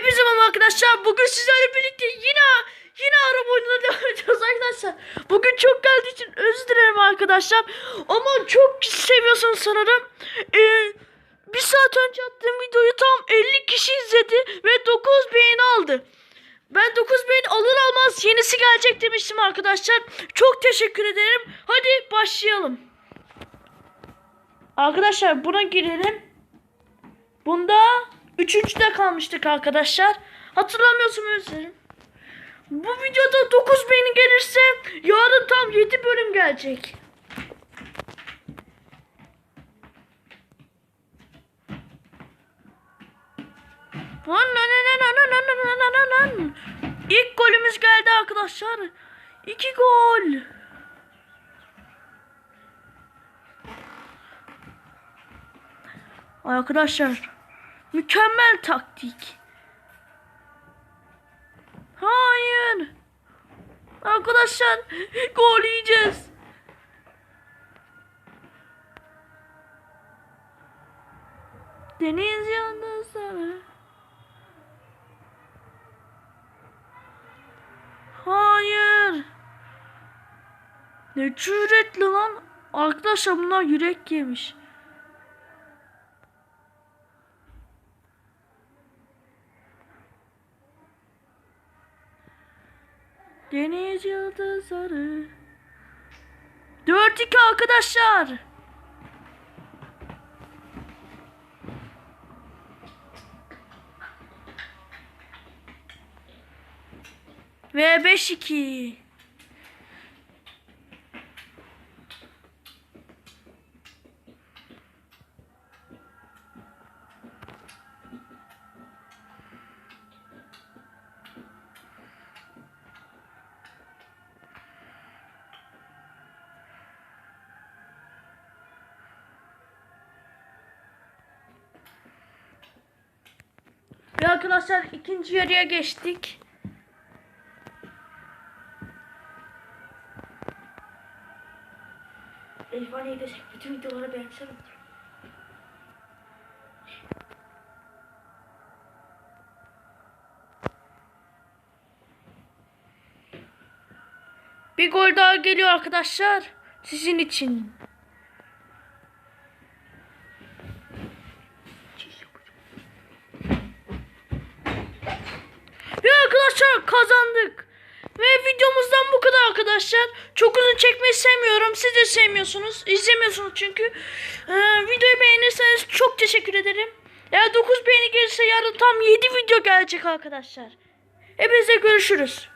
Hepinize merhaba arkadaşlar. Bugün sizlerle birlikte yine yine araba oyununa devam ediyoruz arkadaşlar. Bugün çok geldiği için özür dilerim arkadaşlar. Ama çok seviyorsunuz sanırım. Ee, bir saat önce attığım videoyu tam 50 kişi izledi ve 9 beğeni aldı. Ben 9 beğeni alır almaz yenisi gelecek demiştim arkadaşlar. Çok teşekkür ederim. Hadi başlayalım. Arkadaşlar buna girelim. Bunda üçüncüde kalmıştık arkadaşlar. Hatırlamıyorsun özlerim. Bu videoda 9 beğeni gelirse yarın tam 7 bölüm gelecek. İlk golümüz geldi arkadaşlar. İki gol. Arkadaşlar mükemmel taktik. Hayır. Arkadaşlar gol yiyeceğiz. Deniz yıldızları. Hayır. Ne cüretli lan. Arkadaşlar bunlar yürek yemiş. Deniz yıldızları. 4-2 arkadaşlar. Ve 5-2. Ve arkadaşlar ikinci yarıya geçtik. Elifhane'yi desek bütün videoları beğensene. Bir gol daha geliyor arkadaşlar. Sizin için. Kazandık. Ve videomuzdan bu kadar arkadaşlar. Çok uzun çekmeyi sevmiyorum. Siz de sevmiyorsunuz. İzlemiyorsunuz çünkü. Ee, videoyu beğenirseniz çok teşekkür ederim. Eğer 9 beğeni gelirse yarın tam 7 video gelecek arkadaşlar. Hepinize görüşürüz.